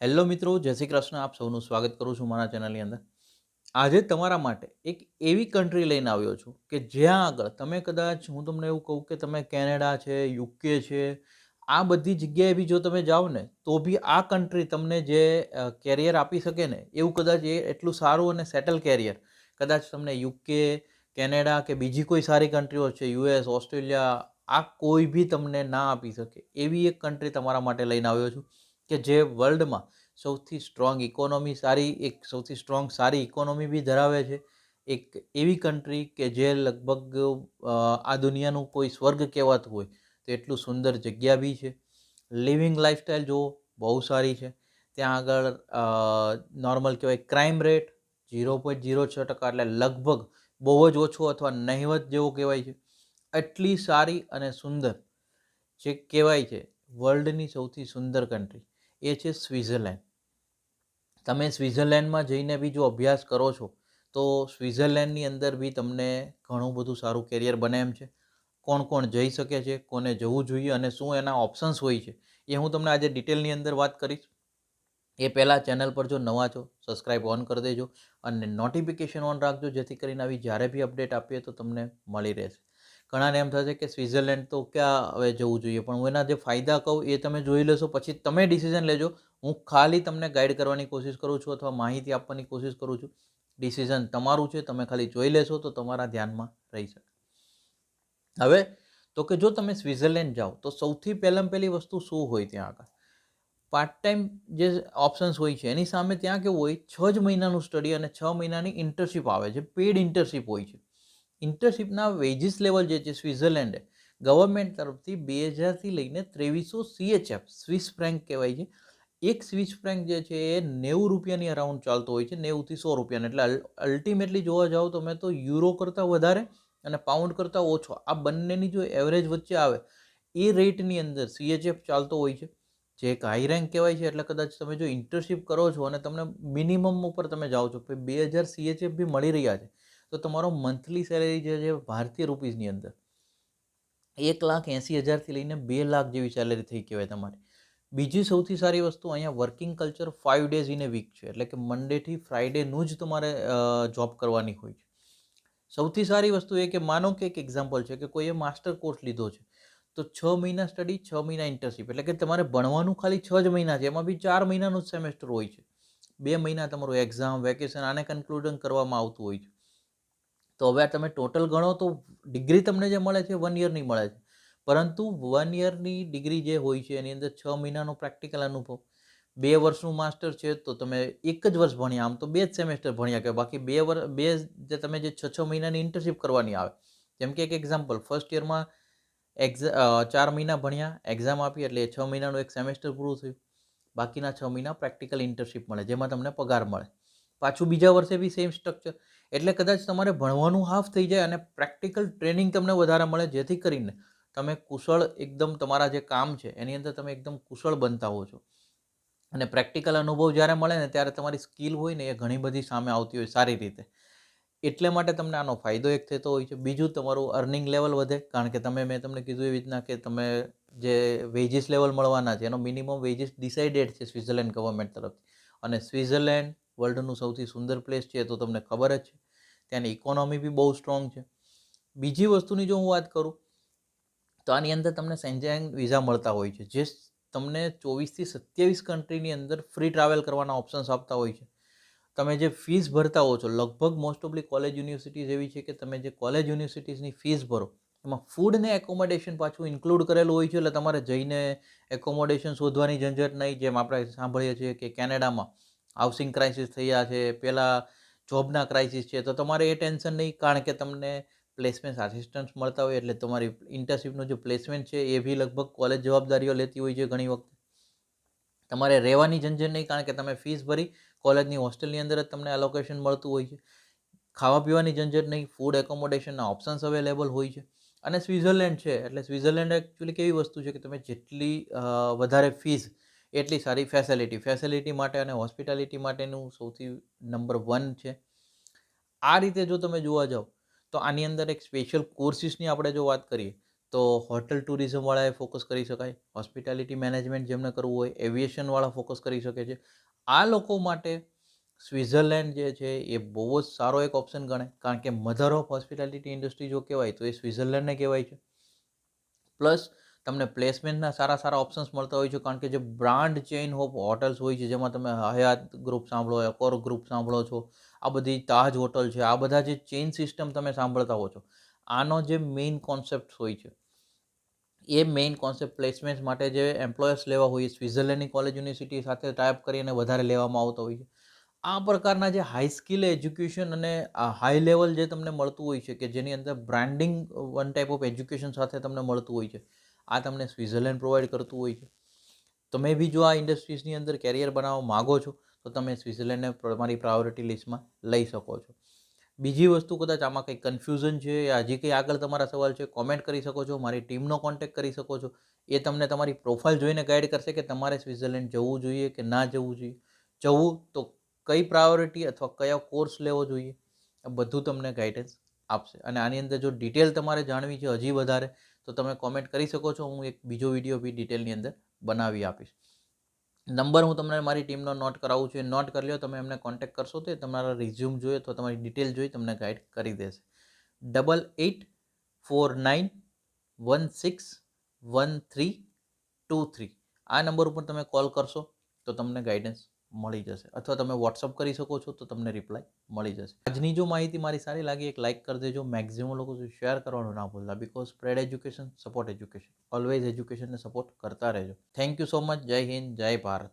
Hello મિત્રો, જય શ્રી કૃષ્ણ. આપ સૌનું સ્વાગત કરું છું મારા ચેનલની અંદર. આજે તમારા માટે એક એવી કન્ટ્રી લઈને આવ્યો છું કે જ્યાં આગળ તમે કદાચ, હું તમને એવું કહું કે તમે કેનેડા છે, યુકે છે, આ બધી જગ્યાએ બી જો તમે જાઓ ને, તો બી આ કન્ટ્રી તમને જે કેરિયર આપી શકે ને, એવું કદાચ એ એટલું સારું અને સેટલ કેરિયર કદાચ તમને યુકે, કેનેડા કે બીજી કોઈ સારી કન્ટ્રીઓ છે, યુએસ, ઓસ્ટ્રેલિયા, આ કોઈ બી તમને ના આપી શકે, એવી એક કન્ટ્રી તમારા માટે લઈને આવ્યો છું. કે જે વર્લ્ડમાં સૌથી સ્ટ્રોંગ ઇકોનોમી સારી, એક સૌથી સ્ટ્રોંગ સારી ઇકોનોમી બી ધરાવે છે. એક એવી કન્ટ્રી કે જે લગભગ આ દુનિયાનું કોઈ સ્વર્ગ કહેવાતું હોય, તો એટલું સુંદર જગ્યા બી છે. લિવિંગ લાઈફસ્ટાઈલ જુઓ, બહુ સારી છે. ત્યાં આગળ નોર્મલ કહેવાય crime rate zero point zero છ ટકા, એટલે લગભગ બહુ જ ઓછો અથવા નહિવત જેવો કહેવાય છે. એટલી સારી અને સુંદર જે કહેવાય છે વર્લ્ડની સૌથી સુંદર કન્ટ્રી એ છે સ્વિટ્ઝરલેન્ડ તમે સ્વિઝરલેન્ડમાં જઈને બી જો અભ્યાસ કરો છો, તો સ્વિઝરલેન્ડની અંદર બી તમને ઘણું બધું સારું કેરિયર બને એમ છે. કોણ કોણ જઈ શકે છે, કોને જવું જોઈએ અને શું એના ઓપ્શન્સ હોય છે, એ હું તમને આજે ડિટેલની અંદર વાત કરીશ. એ પહેલાં ચેનલ પર જો નવા છો સબસ્ક્રાઈબ ઓન કરી દેજો અને નોટિફિકેશન ઓન રાખજો, જેથી કરીને આવી જ્યારે બી અપડેટ આપીએ તો તમને મળી રહેશે. ઘણાને એમ થશે કે સ્વિટ્ઝરલેન્ડ તો ક્યાં હવે જવું જોઈએ? પણ હું એના જે ફાયદા કહું એ તમે જોઈ લેશો. પછી તમે ડિસિઝન લેજો. હું ખાલી તમને ગાઈડ કરવાની કોશિશ કરું છું અથવા માહિતી આપવાની કોશિશ કરું છું. ડિસિઝન તમારું છે. તમે ખાલી જોઈ લેશો તો તમારા ધ્યાનમાં રહી શકે. હવે તો કે જો તમે સ્વિટ્ઝરલેન્ડ જાઓ, તો સૌથી પહેલાં પહેલી વસ્તુ શું હોય ત્યાં આગળ? પાર્ટ ટાઈમ જે ઓપ્શન્સ હોય છે, એની સામે ત્યાં કેવું હોય? છ જ મહિનાનું સ્ટડી અને છ મહિનાની ઇન્ટર્નશીપ આવે છે. પેડ ઇન્ટર્નશીપ હોય છે. ઇન્ટર્નશીપના વેજીસ લેવલ જે છે સ્વિટ્ઝરલેન્ડે ગવર્મેન્ટ તરફથી બે હજારથી લઈને ત્રેવીસો સીએચએફ સ્વિસ ફ્રેન્ક કહેવાય છે. એક સ્વિસ ફ્રેન્ક જે છે એ નેવું રૂપિયાની અરાઉન્ડ ચાલતો હોય છે, નેવુંથી સો રૂપિયાની. એટલે અલ્ટિમેટલી જોવા જાઓ તમે તો યુરો કરતાં વધારે અને પાઉન્ડ કરતાં ઓછો. આ બંનેની જો એવરેજ વચ્ચે આવે, એ રેટની અંદર સીએચએફ ચાલતો હોય છે, જે એક હાઈ રેન્ક કહેવાય છે, એટલે કદાચ તમે જો ઇન્ટર્નશીપ કરો છો અને તમને મિનિમમ ઉપર તમે જાઓ છો કે બે હજાર સીએચએફ બી મળી રહ્યા છે. તો તમારો મંથલી સેલેરી જે છે, ભારતીય રૂપીઝની અંદર એક લાખ એંસી હજારથી લઈને બે લાખ જેવી સેલેરી થઈ કહેવાય તમારી. બીજી સૌથી સારી વસ્તુ અહીંયા working culture five days in a week છે. એટલે કે મંડેથી ફ્રાઈડેનું જ તમારે જોબ કરવાની હોય છે. સૌથી સારી વસ્તુ એ કે માનો કે એક એક્ઝામ્પલ છે કે કોઈએ માસ્ટર કોર્સ લીધો છે, તો છ મહિના સ્ટડી છ મહિના ઇન્ટર્નશીપ એટલે કે તમારે ભણવાનું ખાલી છ જ મહિના છે, એમાં બી ચાર મહિનાનું જ સેમેસ્ટર હોય છે. બે મહિના તમારું એક્ઝામ વેકેશન આને કન્ક્લુડન કરવામાં આવતું હોય છે. તો હવે આ તમે ટોટલ ગણો તો ડિગ્રી તમને જે મળે છે વન યરની મળે છે. પરંતુ વન યરની ડિગ્રી જે હોય છે, એની અંદર છ મહિનાનો પ્રેક્ટિકલ અનુભવ. બે વર્ષનું માસ્ટર છે, તો તમે એક જ વર્ષ ભણ્યા. આમ તો બે જ સેમેસ્ટર ભણ્યા કે બાકી બે વર્ષ બે જે તમે જે છ છ મહિનાની ઇન્ટર્નશીપ કરવાની આવે. જેમ કે એક એક્ઝામ્પલ ફર્સ્ટ યરમાં એક્ઝા ચાર મહિના ભણ્યા એક્ઝામ આપી એટલે છ મહિનાનું એક સેમેસ્ટર પૂરું થયું. બાકીના છ મહિના પ્રેક્ટિકલ ઇન્ટર્નશીપ મળે, જેમાં તમને પગાર મળે. પાછું બીજા વર્ષે બી સેમ સ્ટ્રક્ચર એટલે કદાચ તમારે ભણવાનું હાફ થઈ જાય અને પ્રેક્ટિકલ ટ્રેનિંગ તમને વધારે મળે, જેથી કરીને તમે કુશળ એકદમ તમારા જે કામ છે, એની અંદર તમે એકદમ કુશળ બનતા હો છો. અને પ્રેક્ટિકલ અનુભવ જ્યારે મળે ને ત્યારે તમારી સ્કિલ હોય ને એ ઘણી બધી સામે આવતી હોય સારી રીતે. એટલે માટે તમને આનો ફાયદો એક થતો હોય છે. બીજું, તમારું અર્નિંગ લેવલ વધે, કારણ કે તમે, મેં તમને કીધું એવી રીતના કે તમે જે વેજીસ લેવલ મળવાના છે, એનો મિનિમમ વેજીસ ડિસાઇડેડ છે સ્વિટ્ઝરલેન્ડ ગવર્મેન્ટ તરફથી. અને સ્વિટ્ઝરલેન્ડ વર્લ્ડનું સૌથી સુંદર પ્લેસ છે તો તમને ખબર જ છે. ત્યાંની ઇકોનોમી બી બહુ સ્ટ્રોંગ છે. બીજી વસ્તુની જો હું વાત કરું, તો આની અંદર તમને સેન્જાઇન વિઝા મળતા હોય છે, જે તમને ચોવીસથી સત્યાવીસ કન્ટ્રીની અંદર ફ્રી ટ્રાવેલ કરવાના ઓપ્શન્સ આપતા હોય છે. તમે જે ફીસ ભરતા હો છો, લગભગ મોસ્ટ ઓફલી કોલેજ યુનિવર્સિટીઝ એવી છે કે તમે જે કોલેજ યુનિવર્સિટીઝની ફીસ ભરો, એમાં ફૂડ ને એકોમોડેશન પાછું ઇન્ક્લુડ કરેલું હોય છે, એટલે તમારે જઈને એકોમોડેશન શોધવાની ઝંઝટ નહીં, જેમ આપણે સાંભળીએ છીએ કે કેનેડામાં હાઉસિંગ ક્રાઇસિસ થયા છે પહેલાં જોબના ક્રાઇસિસ છે, તો તમારે એ ટેન્શન નહીં, કારણ કે તમને પ્લેસમેન્ટ આસિસ્ટન્ટ્સ મળતા હોય એટલે તમારી ઇન્ટર્નશીપનું જે પ્લેસમેન્ટ છે એ બી લગભગ કોલેજ જવાબદારીઓ લેતી હોય છે ઘણી વખત. તમારે રહેવાની ઝંઝટ નહીં, કારણ કે તમે ફીસ ભરી કોલેજની હોસ્ટેલની અંદર જ તમને એલોકેશન મળતું હોય છે. ખાવા પીવાની ઝંઝટ નહીં, ફૂડ એકોમોડેશનના ઓપ્શન્સ અવેલેબલ હોય છે. અને સ્વિટ્ઝરલેન્ડ છે, એટલે સ્વિટ્ઝરલેન્ડ એકચ્યુઅલી કેવી વસ્તુ છે કે તમે જેટલી વધારે ફીસ એટલી સારી ફેસિલિટી ફેસિલિટી માટે અને હોસ્પિટાલિટી માટેનું સૌથી નંબર વન છે. આ રીતે જો તમે જોવા જાઓ, તો આની અંદર એક સ્પેશિયલ કોર્સિસની આપણે જો વાત કરીએ, તો હોટલ ટુરિઝમવાળાએ ફોકસ કરી શકાય હોસ્પિટાલિટી મેનેજમેન્ટ જેમને કરવું હોય એવિએશનવાળા ફોકસ કરી શકે છે. આ લોકો માટે સ્વિટ્ઝરલેન્ડ જે છે, એ બહુ જ સારો એક ઓપ્શન ગણાય. કારણ કે મધર ઓફ હોસ્પિટાલિટી ઇન્ડસ્ટ્રી જો કહેવાય, તો એ સ્વિટ્ઝરલેન્ડને કહેવાય છે. પ્લસ તમને પ્લેસમેન્ટના સારા સારા ઓપ્શન્સ મળતા હોય છે, કારણ કે જે બ્રાન્ડ ચેઇન ઓફ હોટલ્સ હોય છે, જેમાં તમે હયાત ગ્રુપ સાંભળો એકોર ગ્રુપ સાંભળો છો, આ બધી તાજ હોટલ છે, આ બધા જે ચેઇન સિસ્ટમ તમે સાંભળતા હો છો, આનો જે મેઇન કોન્સેપ્ટ હોય છે, એ મેઇન કોન્સેપ્ટ પ્લેસમેન્ટ માટે જે એમ્પ્લોયર્સ લેવા હોય સ્વિટ્ઝરલેન્ડની કોલેજ યુનિવર્સિટી સાથે ટાઈપ કરીને વધારે લેવામાં આવતા હોય છે. આ પ્રકારના જે હાઈ સ્કિલ એજ્યુકેશન અને હાઈ લેવલ જે તમને મળતું હોય છે, કે જેની અંદર branding one type of education સાથે તમને મળતું હોય છે આ તમને સ્વિઝરલેન્ડ પ્રોવાઈડ કરતું હોય છે. તમે બી જો આ ઇન્ડસ્ટ્રીઝની અંદર કેરિયર બનાવવા માગો છો, તો તમે સ્વિઝરલેન્ડને તમારી પ્રાયોરિટી લિસ્ટમાં લઈ શકો છો. બીજી વસ્તુ કદાચ આમાં કંઈ કન્ફ્યુઝન છે હજી કંઈ આગળ તમારા સવાલ છે, કોમેન્ટ કરી શકો છો, મારી ટીમનો કોન્ટેક્ટ કરી શકો છો. એ તમને તમારી પ્રોફાઇલ જોઈને ગાઈડ કરશે કે તમારે સ્વિઝરલેન્ડ જવું જોઈએ કે ના જવું જોઈએ. જવું તો કઈ પ્રાયોરિટી અથવા કયો કોર્સ લેવો જોઈએ, આ બધું તમને ગાઈડન્સ આપશે. અને આની અંદર જો ડિટેલ તમારે જાણવી છે હજી વધારે તો તમે કોમેન્ટ કરી શકો છો, હું એક બીજો વીડિયો બી ડિટેલની અંદર બનાવી આપીશ. નંબર હું તમને મારી ટીમનો નોટ કરાવું છું, એ નોટ કરી લો તમે એમને કોન્ટેક્ટ કરશો તો એ તમારા રિઝ્યુમ જોઈએ તો તમારી ડિટેલ જોઈ તમને ગાઈડ કરી દેશે. Double eight four nine one six one three two three આ નંબર ઉપર તમે કોલ કરશો તો તમને ગાઈડન્સ મળી જશે. અથવા તમે વોટ્સઅપ કરી શકો છો તો તમને રિપ્લાય મળી જશે. આજની જો માહિતી મારી સારી લાગી એક લાઇક કરી દેજો. મેક્ઝિમમ લોકો શેર કરવાનું ના ભૂલતા because spread education support education always એજ્યુકેશનને support કરતા રહેજો. થેન્ક યુ સો મચ જય હિન્દ જય ભારત